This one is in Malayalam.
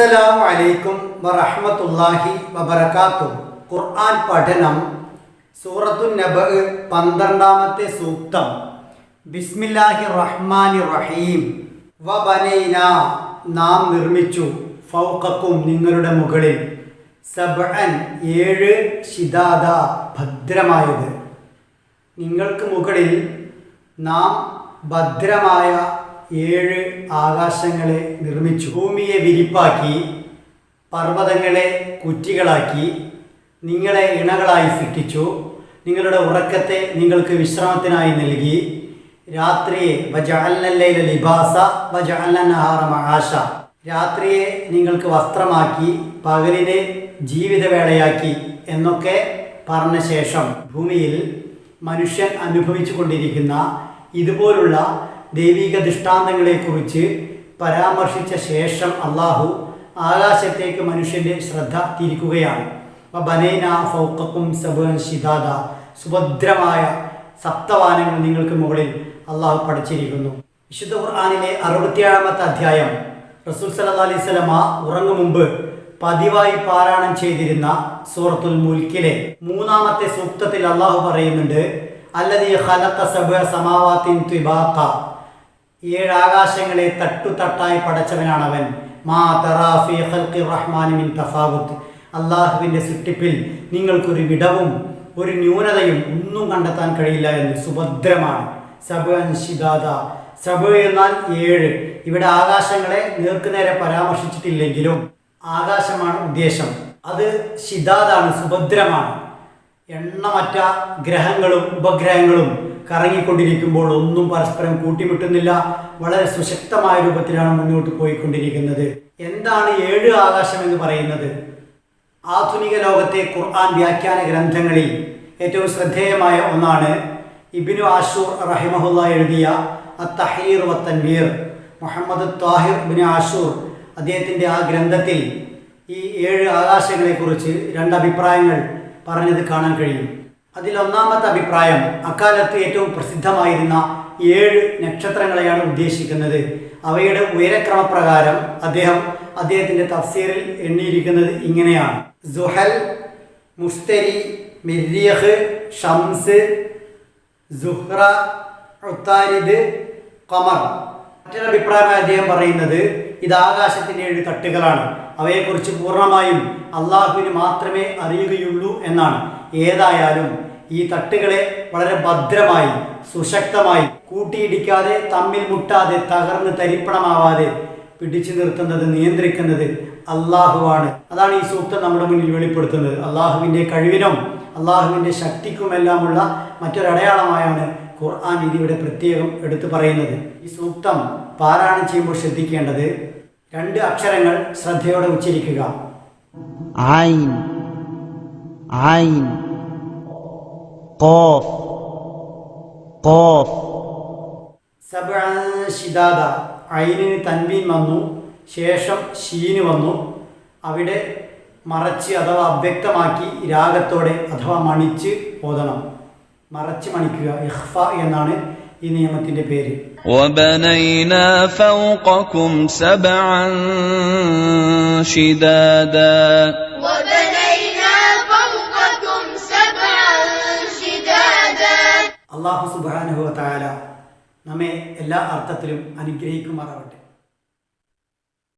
അസ്സലാമു അലൈക്കും വറഹ്മത്തുള്ളാഹി വബർക്കാത്തു ഖുർആൻ പഠനം സൂറത്തു നബ പന്ത്രണ്ടാമത്തെ സൂക്തം. ബിസ്മില്ലാഹി റഹ്മാനി റഹീം വബനൈന നാം നിർമ്മിച്ചു ഫൗഖക്കും നിങ്ങളുടെ മുകളിൽ. സബ്അൻ ഏഴ് ശിദാദ ഭദ്രമായത്. നിങ്ങൾക്ക് മുകളിൽ നാം ഭദ്രമായ ഏഴ് ആകാശങ്ങളെ നിർമ്മിച്ചു. ഭൂമിയെ വിരിപ്പാക്കി പർവതങ്ങളെ കുറ്റികളാക്കി നിങ്ങളെ ഇണകളായി സൃഷ്ടിച്ചു. നിങ്ങളുടെ ഉറക്കത്തെ നിങ്ങൾക്ക് വിശ്രമത്തിനായി നൽകി. രാത്രിയെ വജഅൽനല്ലൈല ലിബാസ വജഅൽനഹാറ മഹാശ രാത്രിയെ നിങ്ങൾക്ക് വസ്ത്രമാക്കി പകലിനെ ജീവിതവേളയാക്കി എന്നൊക്കെ പറഞ്ഞ ശേഷം ഭൂമിയിൽ മനുഷ്യൻ അനുഭവിച്ചു കൊണ്ടിരിക്കുന്ന ഇതുപോലുള്ള ദൈവിക ദൃഷ്ടാന്തങ്ങളെക്കുറിച്ച് പരാമർശിച്ച ശേഷം അള്ളാഹു ആകാശത്തേക്ക് മനുഷ്യന്റെ ശ്രദ്ധ തിരിക്കുകയാണ്. ബനൈന ഫൗക്കും സബൻ ശിദാദ. സുഭദ്രമായ സപ്തവാനങ്ങൾ നിങ്ങൾക്ക് മുകളിൽ അള്ളാഹു പഠിച്ചിരിക്കുന്നു. വിശുദ്ധ ഖുർആാനിലെ അറുപത്തിയേഴാമത്തെ അധ്യായം. റസൂൽ സല്ലാ അലൈഹി സ്വലമ ഉറങ്ങും മുമ്പ് പതിവായി പാരായണം ചെയ്തിരുന്ന സൂറത്തുൽ മുൽക്കിലെ മൂന്നാമത്തെ സൂക്തത്തിൽ അള്ളാഹു പറയുന്നുണ്ട് അല്ലതീ ഖലഖ സബഅ സമാവാത്തിൻ ത്വിബാഖ ഏഴ് ആകാശങ്ങളെ തട്ടുതട്ടായി പടച്ചവനാണവൻ. മാ തറാഫി ഖൽഖി മിൻ തഫാവുത്ത് അള്ളാഹുവിന്റെ സൃഷ്ടിപ്പിൽ നിങ്ങൾക്കൊരു വിടവും ഒരു ന്യൂനതയും ഒന്നും കണ്ടെത്താൻ കഴിയില്ല എന്ന് സുഭദ്രമാണ്. ശിദാദ. സബ് എന്നാൽ ഏഴ്. ഇവിടെ ആകാശങ്ങളെ നേർക്കുനേരെ പരാമർശിച്ചിട്ടില്ലെങ്കിലും ആകാശമാണ് ഉദ്ദേശം. അത് ശിദാദാണ് സുഭദ്രമാണ്. എണ്ണമറ്റ ഗ്രഹങ്ങളും ഉപഗ്രഹങ്ങളും കറങ്ങിക്കൊണ്ടിരിക്കുമ്പോൾ ഒന്നും പരസ്പരം കൂട്ടിമുട്ടുന്നില്ല. വളരെ സുശക്തമായ രൂപത്തിലാണ് മുന്നോട്ട് പോയിക്കൊണ്ടിരിക്കുന്നത്. എന്താണ് ഏഴ് ആകാശം എന്ന് പറയുന്നത്? ആധുനിക ലോകത്തെ ഖുർആൻ വ്യാഖ്യാന ഗ്രന്ഥങ്ങളിൽ ഏറ്റവും ശ്രദ്ധേയമായ ഒന്നാണ് ഇബിനു ആഷൂർ റഹിമഹുല്ല എഴുതിയ അത്തഹീർ വത്തൻവീർ മുഹമ്മദ് താഹിർ ബിൻ ആഷൂർ അദ്ദേഹത്തിന്റെ ആ ഗ്രന്ഥത്തിൽ ഈ ഏഴ് ആകാശങ്ങളെക്കുറിച്ച് രണ്ട് അഭിപ്രായങ്ങൾ പറഞ്ഞത് കാണാൻ കഴിയും. അതിൽ ഒന്നാമത്തെ അഭിപ്രായം അക്കാലത്ത് ഏറ്റവും പ്രസിദ്ധമായിരുന്ന ഏഴ് നക്ഷത്രങ്ങളെയാണ് ഉദ്ദേശിക്കുന്നത്. അവയുടെ ഉയരക്രമപ്രകാരം അദ്ദേഹം അദ്ദേഹത്തിന്റെ തഫ്സീറിൽ എണ്ണിയിരിക്കുന്നത് ഇങ്ങനെയാണ്. സുഹൽ മുസ്തരി മിര്യഹ് ഷംസ് സുഹ്റ ഉത്താരിദ് കമർ മറ്റൊരു അഭിപ്രായമായി അദ്ദേഹം പറയുന്നത് ഇത് ആകാശത്തിന്റെ ഏഴ് തട്ടുകളാണ്. അവയെക്കുറിച്ച് പൂർണമായും അള്ളാഹുവിന് മാത്രമേ അറിയുകയുള്ളൂ എന്നാണ്. ഏതായാലും ഈ തട്ടുകളെ വളരെ ഭദ്രമായി സുശക്തമായി കൂട്ടിയിടിക്കാതെ തമ്മിൽ മുട്ടാതെ തകർന്ന് തരിപ്പണമാവാതെ പിടിച്ചു നിർത്തുന്നത് നിയന്ത്രിക്കുന്നത് അള്ളാഹുവാണ്. അതാണ് ഈ സൂക്തം നമ്മുടെ മുന്നിൽ വെളിപ്പെടുത്തുന്നത്. അള്ളാഹുവിന്റെ കഴിവിനും അള്ളാഹുവിന്റെ ശക്തിക്കുമെല്ലാമുള്ള മറ്റൊരടയാളമായാണ് ഖുർആൻ ഇത് ഇവിടെ പ്രത്യേകം എടുത്തു പറയുന്നത്. ഈ സൂക്തം പാരായണം ചെയ്യുമ്പോൾ ശ്രദ്ധിക്കേണ്ടത് രണ്ട് അക്ഷരങ്ങൾ ശ്രദ്ധയോടെ ഉച്ചരിക്കുക. ആയിൻ ഐനിന് തൻവീൻ വന്നു ശേഷം ഷീന് വന്നു. അവിടെ മറച്ച് അഥവാ അവ്യക്തമാക്കി രാഗത്തോടെ അഥവാ മണിച്ച് ഓതണം. മറച്ച് മണിക്കുക ഇഹ്ഫ എന്നാണ് ഈ നിയമത്തിൻ്റെ പേര് وبنينا فوقكم سبعا شدادا وبنينا فوقكم سبعا شدادا അള്ളാഹു സുബാനുഭവ താല നമ്മെ എല്ലാ അർത്ഥത്തിലും അനുഗ്രഹിക്കുമാറാവട്ടെ